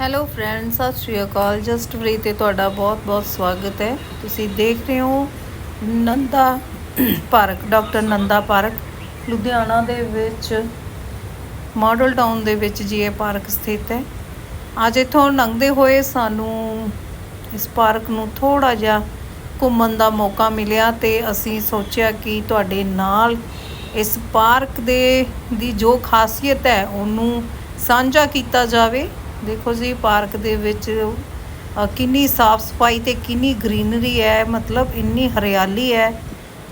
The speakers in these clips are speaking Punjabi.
ਹੈਲੋ ਫਰੈਂਡ ਸਤਿ ਸ਼੍ਰੀ ਅਕਾਲ। ਜਸਟ ਫਰੀ ਤੇ ਤੁਹਾਡਾ ਬਹੁਤ-ਬਹੁਤ ਸਵਾਗਤ ਹੈ। ਤੁਸੀਂ ਦੇਖ ਰਹੇ ਹੋ Nanda park, doctor Nanda park. Ludhiana ਦੇ ਵਿੱਚ, ਮਾਡਲ ਟਾਊਨ ਦੇ ਵਿੱਚ ਜੀ ਇਹ ਪਾਰਕ ਸਥਿਤ ਹੈ। ਅੱਜ ਇੱਥੋਂ ਲੰਘਦੇ ਹੋਏ ਸਾਨੂੰ ਇਸ ਪਾਰਕ ਨੂੰ ਥੋੜਾ ਜਿਹਾ ਘੁੰਮਣ ਦਾ ਮੌਕਾ ਮਿਲਿਆ ਤੇ ਅਸੀਂ ਸੋਚਿਆ ਕਿ ਤੁਹਾਡੇ ਨਾਲ ਇਸ ਪਾਰਕ ਦੇ, ਦੀ ਜੋ ਖਾਸੀਅਤ ਹੈ, ਉਹਨੂੰ ਸਾਂਝਾ ਕੀਤਾ ਜਾਵੇ। ਦੇਖੋ ਜੀ, ਪਾਰਕ ਦੇ ਵਿੱਚ ਕਿੰਨੀ ਸਾਫ਼ ਸਫ਼ਾਈ ਤੇ ਕਿੰਨੀ ਗ੍ਰੀਨਰੀ ਹੈ, ਮਤਲਬ ਇੰਨੀ ਹਰਿਆਲੀ ਹੈ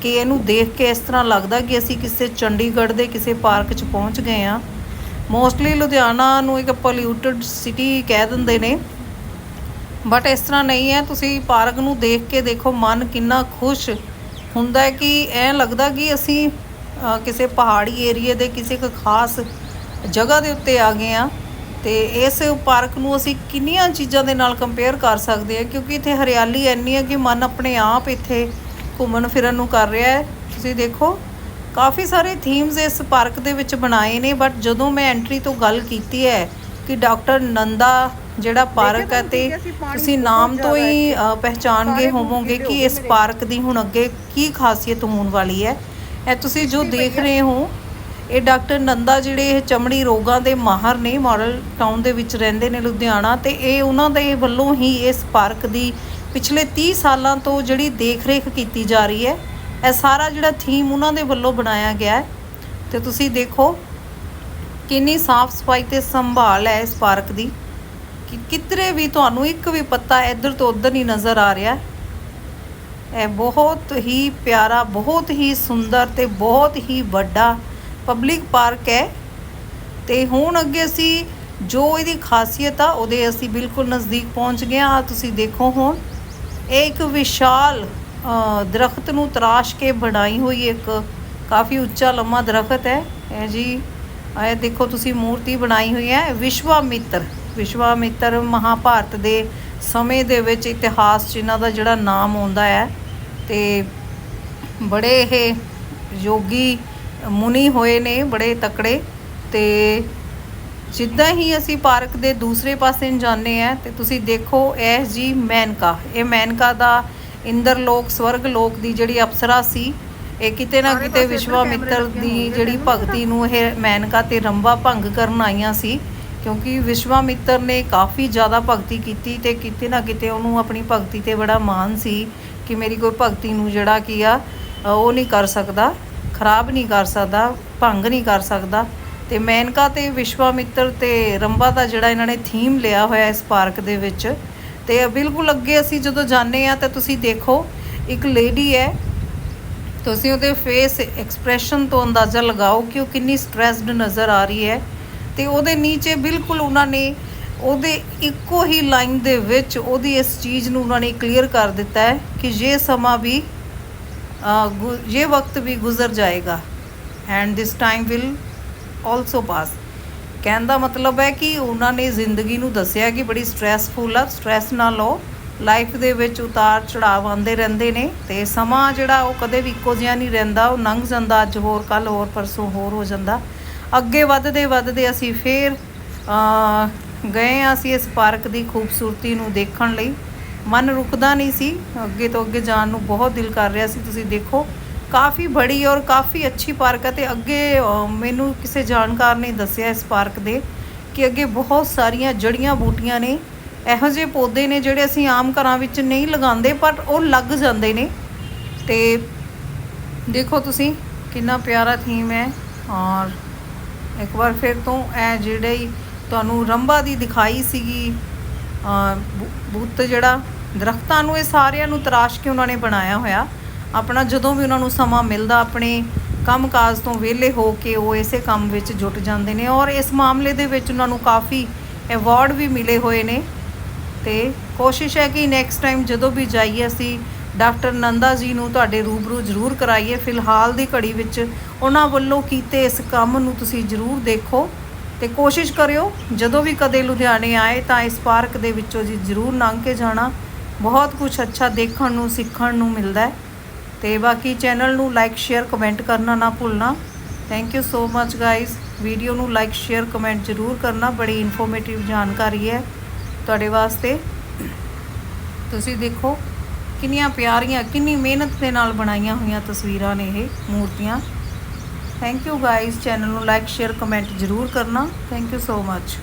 ਕਿ ਇਹਨੂੰ ਦੇਖ ਕੇ ਇਸ ਤਰ੍ਹਾਂ ਲੱਗਦਾ ਕਿ ਅਸੀਂ ਕਿਸੇ ਚੰਡੀਗੜ੍ਹ ਦੇ ਕਿਸੇ ਪਾਰਕ 'ਚ ਪਹੁੰਚ ਗਏ ਆ ਮੋਸਟਲੀ ਲੁਧਿਆਣਾ ਨੂੰ ਇੱਕ ਪੋਲਿਊਟਡ ਸਿਟੀ ਕਹਿ ਦਿੰਦੇ ਨੇ। ਬਟ ਇਸ ਤਰ੍ਹਾਂ ਨਹੀਂ ਹੈ, ਤੁਸੀਂ ਪਾਰਕ ਨੂੰ ਦੇਖ ਕੇ ਦੇਖੋ, ਮਨ ਕਿੰਨਾ ਖੁਸ਼ ਹੁੰਦਾ ਹੈ ਕਿ ਐਂ ਲੱਗਦਾ ਕਿ ਅਸੀਂ ਕਿਸੇ ਪਹਾੜੀ ਏਰੀਏ ਦੇ ਕਿਸੇ ਇੱਕ ਖਾਸ ਜਗ੍ਹਾ ਦੇ ਉੱਤੇ ਆ ਗਏ ਆ ਤੇ ਇਸ ਪਾਰਕ ਨੂੰ ਅਸੀਂ ਕਿੰਨੀਆਂ ਚੀਜ਼ਾਂ ਦੇ ਨਾਲ ਕੰਪੇਅਰ ਕਰ ਸਕਦੇ ਹਾਂ ਕਿਉਂਕਿ ਇੱਥੇ ਹਰਿਆਲੀ ਇੰਨੀ ਹੈ ਕਿ ਮਨ ਆਪਣੇ ਆਪ ਇੱਥੇ ਘੁੰਮਣ ਫਿਰਨ ਨੂੰ ਕਰ ਰਿਹਾ ਹੈ। ਤੁਸੀਂ ਦੇਖੋ ਕਾਫੀ ਸਾਰੇ ਥੀਮਸ ਇਸ ਪਾਰਕ ਦੇ ਵਿੱਚ ਬਣਾਏ ਨੇ ਬਟ ਜਦੋਂ ਮੈਂ ਐਂਟਰੀ ਤੋਂ ਗੱਲ ਕੀਤੀ ਹੈ ਕਿ ਡਾਕਟਰ ਨੰਦਾ ਜਿਹੜਾ ਪਾਰਕ ਹੈ ਤੇ ਤੁਸੀਂ ਨਾਮ ਤੋਂ ਹੀ ਗਏ ਹੋਵੋਗੇ ਕਿ ਇਸ ਪਾਰਕ ਦੀ ਹੁਣ ਅੱਗੇ ਕੀ ਖਾਸੀਅਤ ਹੋਣ ਵਾਲੀ ਹੈ। ਇਹ ਤੁਸੀਂ ਜੋ ਦੇਖ ਰਹੇ ਹੋ ਇਹ ਡਾਕਟਰ ਨੰਦਾ ਜਿਹੜੇ ਇਹ ਚਮੜੀ ਰੋਗਾਂ ਦੇ ਮਾਹਰ ਨੇ, ਮਾਡਲ ਟਾਊਨ ਦੇ ਵਿੱਚ ਰਹਿੰਦੇ ਨੇ ਲੁਧਿਆਣਾ ਤੇ ਇਹ ਉਹਨਾਂ ਦੇ ਵੱਲੋਂ ਹੀ ਇਸ ਪਾਰਕ ਦੀ ਪਿਛਲੇ 30 ਸਾਲਾਂ ਤੋਂ ਜਿਹੜੀ ਦੇਖ-ਰੇਖ ਕੀਤੀ ਜਾ ਰਹੀ ਹੈ। ਇਹ ਸਾਰਾ ਜਿਹੜਾ ਥੀਮ ਉਹਨਾਂ ਦੇ ਵੱਲੋਂ ਬਣਾਇਆ ਗਿਆ ਹੈ। ਤੇ ਤੁਸੀਂ ਦੇਖੋ ਕਿੰਨੀ ਸਾਫ਼ ਸਫ਼ਾਈ ਤੇ ਸੰਭਾਲ ਹੈ ਇਸ ਪਾਰਕ ਦੀ। ਕਿ ਕਿਧਰੇ ਵੀ ਤੁਹਾਨੂੰ ਇੱਕ ਵੀ ਪੱਤਾ ਇੱਧਰ ਤੋਂ ਉੱਧਰ ਨਹੀਂ ਨਜ਼ਰ ਆ ਰਿਹਾ। ਇਹ ਬਹੁਤ ਹੀ ਪਿਆਰਾ, ਬਹੁਤ ਹੀ ਸੁੰਦਰ ਤੇ ਬਹੁਤ ਹੀ ਵੱਡਾ ਪਬਲਿਕ ਪਾਰਕ ਹੈ। ਤੇ ਹੁਣ ਅੱਗੇ ਅਸੀਂ ਜੋ ਇਹਦੀ ਖਾਸੀਅਤ ਆ ਉਹਦੇ ਅਸੀਂ ਬਿਲਕੁਲ ਨਜ਼ਦੀਕ ਪਹੁੰਚ ਗਏ ਆ ਤੁਸੀਂ ਦੇਖੋ ਹੁਣ। ਇਹ ਇੱਕ ਵਿਸ਼ਾਲ ਅ, ਦਰਖਤ ਨੂੰ ਤਰਾਸ਼ ਕੇ ਬਣਾਈ ਹੋਈ ਇੱਕ ਕਾਫੀ ਉੱਚਾ ਲੰਮਾ ਦਰਖਤ ਹੈ। ਇਹ ਜੀ ਇਹ ਦੇਖੋ ਤੁਸੀਂ ਮੂਰਤੀ ਬਣਾਈ ਹੋਈ ਹੈ। ਵਿਸ਼ਵਾਮਿੱਤਰ ਵਿਸ਼ਵਾਮਿੱਤਰ ਮਹਾਭਾਰਤ ਦੇ ਸਮੇਂ ਦੇ ਵਿੱਚ ਇਤਿਹਾਸ 'ਚ ਇਹਨਾਂ ਦਾ ਜਿਹੜਾ ਨਾਮ ਆਉਂਦਾ ਹੈ। ਤੇ ਬੜੇ ਇਹ ਯੋਗੀ ਮੁਨੀ ਹੋਏ ਨੇ ਬੜੇ ਤਕੜੇ ਤੇ ਜਿੱਦਾਂ ਹੀ ਅਸੀਂ ਪਾਰਕ ਦੇ ਦੂਸਰੇ ਪਾਸੇ ਨੂੰ ਜਾਂਦੇ ਆ ਤੇ ਤੁਸੀਂ ਦੇਖੋ ਇਹ ਜੀ ਮੈਨਕਾ। ਇਹ ਮੈਨਕਾ ਦਾ ਇੰਦਰ ਲੋਕ ਸਵਰਗ ਲੋਕ ਦੀ ਜਿਹੜੀ ਅਪਸਰਾ ਸੀ ਇਹ ਕਿਤੇ ਨਾ ਕਿਤੇ ਵਿਸ਼ਵਾਮਿੱਤਰ ਦੀ ਜਿਹੜੀ ਭਗਤੀ ਨੂੰ ਇਹ ਮੈਨਕਾ ਤੇ ਰੰਭਾ ਭੰਗ ਕਰਨ ਆਈਆਂ ਸੀ ਕਿਉਂਕਿ ਵਿਸ਼ਵਾਮਿੱਤਰ ਨੇ ਕਾਫੀ ਜ਼ਿਆਦਾ ਭਗਤੀ ਕੀਤੀ ਤੇ ਕਿਤੇ ਨਾ ਕਿਤੇ ਉਹਨੂੰ ਆਪਣੀ ਭਗਤੀ ਤੇ ਬੜਾ ਮਾਣ ਸੀ ਕਿ ਮੇਰੀ ਕੋਈ ਭਗਤੀ ਨੂੰ ਜਿਹੜਾ ਕੀ ਆ ਉਹ ਨਹੀਂ ਕਰ ਸਕਦਾ। ਖਰਾਬ ਨਹੀਂ ਕਰ ਸਕਦਾ, ਭੰਗ ਨਹੀਂ ਕਰ ਸਕਦਾ। ਤੇ ਮੈਨਕਾ ਤੇ ਵਿਸ਼ਵਾਮਿੱਤਰ ਤੇ ਰੰਬਾ ਦਾ ਜਿਹੜਾ ਇਹਨਾਂ ਨੇ ਥੀਮ ਲਿਆ ਹੋਇਆ ਇਸ ਪਾਰਕ ਦੇ ਵਿੱਚ, ਤੇ ਬਿਲਕੁਲ ਅੱਗੇ ਅਸੀਂ ਜਦੋਂ ਜਾਂਦੇ ਆ ਤਾਂ ਤੁਸੀਂ ਦੇਖੋ, ਇੱਕ ਲੇਡੀ ਹੈ। ਤੁਸੀਂ ਉਹਦੇ ਫੇਸ ਐਕਸਪ੍ਰੈਸ਼ਨ ਤੋਂ ਅੰਦਾਜ਼ਾ ਲਗਾਓ ਕਿ ਉਹ ਕਿੰਨੀ ਸਟ੍ਰੈਸਡ ਨਜ਼ਰ ਆ ਰਹੀ ਹੈ। ਤੇ ਉਹਦੇ ਨੀਚੇ ਬਿਲਕੁਲ ਉਹਨਾਂ ਨੇ ਉਹਦੇ ਇੱਕੋ ਹੀ ਲਾਈਨ ਦੇ ਵਿੱਚ ਉਹਦੀ ਇਸ ਚੀਜ਼ ਨੂੰ ਉਹਨਾਂ ਨੇ ਕਲੀਅਰ ਕਰ ਦਿੱਤਾ ਹੈ ਕਿ ਇਹ ਸਮਾਂ ਵੀ ਅ, ਗੁ- ਇਹ ਵਕਤ ਵੀ ਗੁਜ਼ਰ ਜਾਏਗਾ। And this time will also pass ਕਹਿਣ ਦਾ ਮਤਲਬ ਹੈ ਕਿ ਉਹਨਾਂ ਨੇ ਜ਼ਿੰਦਗੀ ਨੂੰ ਦੱਸਿਆ ਕਿ ਬੜੀ ਸਟ੍ਰੈਸਫੁਲ ਆ ਸਟ੍ਰੈਸ ਨਾ ਲਓ ਲਾਈਫ ਦੇ ਵਿੱਚ ਉਤਾਰ ਚੜਾਵ ਆਉਂਦੇ ਰਹਿੰਦੇ ਨੇ ਤੇ ਸਮਾਂ ਜਿਹੜਾ ਉਹ ਕਦੇ ਵੀ ਇੱਕੋ ਜਿਹਾ ਨਹੀਂ ਰਹਿੰਦਾ ਉਹ ਲੰਘ ਜਾਂਦਾ ਅੱਜ ਹੋਰ ਕੱਲ ਹੋਰ ਪਰਸੋਂ ਹੋਰ ਹੋ ਜਾਂਦਾ। ਅੱਗੇ ਵੱਧਦੇ ਵੱਧਦੇ ਅਸੀਂ ਫੇਰ ਗਏ ਹਾਂ ਅਸੀਂ ਇਸ ਪਾਰਕ ਦੀ ਖੂਬਸੂਰਤੀ ਨੂੰ ਦੇਖਣ ਲਈ। ਮਨ ਰੁਕਦਾ ਨਹੀਂ ਸੀ। ਅੱਗੇ ਤੋਂ ਅੱਗੇ ਜਾਣ ਨੂੰ ਬਹੁਤ ਦਿਲ ਕਰ ਰਿਹਾ ਸੀ। ਤੁਸੀਂ ਦੇਖੋ, ਕਾਫੀ ਬੜੀ ਔਰ ਕਾਫੀ ਅੱਛੀ ਪਾਰਕ ਹੈ ਤੇ ਅੱਗੇ ਮੈਨੂੰ ਕਿਸੇ ਜਾਣਕਾਰ ਨੇ ਦੱਸਿਆ ਇਸ ਪਾਰਕ ਦੇ ਕਿ ਅੱਗੇ ਬਹੁਤ ਸਾਰੀਆਂ ਜੜੀਆਂ ਬੂਟੀਆਂ ਨੇ। ਇਹੋ ਜਿਹੇ ਪੌਦੇ ਨੇ ਜਿਹੜੇ ਅਸੀਂ ਆਮ ਘਰਾਂ ਵਿੱਚ ਨਹੀਂ ਲਗਾਉਂਦੇ, ਪਰ ਉਹ ਲੱਗ ਜਾਂਦੇ ਨੇ। ਤੇ ਦੇਖੋ ਤੁਸੀਂ, ਕਿੰਨਾ ਪਿਆਰਾ ਥੀਮ ਹੈ। ਔਰ ਇੱਕ ਵਾਰ ਫਿਰ ਤੋਂ ਇਹ ਜਿਹੜੇ ਤੁਹਾਨੂੰ ਰੰਭਾ ਦੀ ਦਿਖਾਈ ਸੀਗੀ ਬੁੱਤ ਜਿਹੜਾ, ਦਰਖਤਾਂ ਨੂੰ, ਇਹ ਸਾਰਿਆਂ ਨੂੰ ਤਰਾਸ਼ ਕੇ ਉਹਨਾਂ ਨੇ ਬਣਾਇਆ ਹੋਇਆ। ਆਪਣਾ ਜਦੋਂ ਵੀ ਉਹਨਾਂ ਨੂੰ ਸਮਾਂ ਮਿਲਦਾ, ਆਪਣੇ ਕੰਮਕਾਜ ਤੋਂ ਵਿਹਲੇ ਹੋ ਕੇ ਉਹ ਇਸੇ ਕੰਮ ਵਿੱਚ ਜੁਟ ਜਾਂਦੇ ਨੇ ਔਰ ਇਸ ਮਾਮਲੇ ਦੇ ਵਿੱਚ ਉਹਨਾਂ ਨੂੰ ਕਾਫੀ ਅਵਾਰਡ ਵੀ ਮਿਲੇ ਹੋਏ ਨੇ। ਤੇ ਕੋਸ਼ਿਸ਼ ਹੈ ਕਿ ਨੈਕਸਟ ਟਾਈਮ ਜਦੋਂ ਵੀ ਜਾਈਏ ਅਸੀਂ, ਡਾਕਟਰ ਨੰਦਾ ਜੀ ਨੂੰ ਤੁਹਾਡੇ ਰੂਬਰੂ ਜ਼ਰੂਰ ਕਰਾਈਏ। ਫਿਲਹਾਲ ਦੀ ਘੜੀ ਵਿੱਚ ਉਹਨਾਂ ਵੱਲੋਂ ਕੀਤੇ ਇਸ ਕੰਮ ਨੂੰ ਤੁਸੀਂ ਜ਼ਰੂਰ ਦੇਖੋ। ਤੇ ਕੋਸ਼ਿਸ਼ ਕਰਿਓ, ਜਦੋਂ ਵੀ ਕਦੇ ਲੁਧਿਆਣੇ ਆਏ ਤਾਂ ਇਸ ਪਾਰਕ ਦੇ ਵਿੱਚੋਂ ਜੀ ਜ਼ਰੂਰ ਲੰਘ ਕੇ ਜਾਣਾ। ਬਹੁਤ ਕੁਝ ਅੱਛਾ ਦੇਖਣ ਨੂੰ, ਸਿੱਖਣ ਨੂੰ ਮਿਲਦਾ ਹੈ। ਤੇ ਬਾਕੀ ਚੈਨਲ ਨੂੰ ਲਾਈਕ ਸ਼ੇਅਰ ਕਮੈਂਟ ਕਰਨਾ ਨਾ ਭੁੱਲਣਾ। Thank you so much guys video ਨੂੰ ਲਾਈਕ ਸ਼ੇਅਰ ਕਮੈਂਟ ਜ਼ਰੂਰ ਕਰਨਾ। ਬੜੀ ਇਨਫੋਰਮੇਟਿਵ ਜਾਣਕਾਰੀ ਹੈ ਤੁਹਾਡੇ ਵਾਸਤੇ। ਤੁਸੀਂ ਦੇਖੋ, ਕਿੰਨੀਆਂ ਪਿਆਰੀਆਂ, ਕਿੰਨੀ ਮਿਹਨਤ ਦੇ ਨਾਲ ਬਣਾਈਆਂ ਹੋਈਆਂ ਤਸਵੀਰਾਂ ਨੇ ਇਹ ਮੂਰਤੀਆਂ। ਥੈਂਕ ਯੂ ਗਾਇਸ ਚੈਨਲ ਨੂੰ ਲਾਈਕ ਸ਼ੇਅਰ ਕਮੈਂਟ ਜ਼ਰੂਰ ਕਰਨਾ. Thank you so much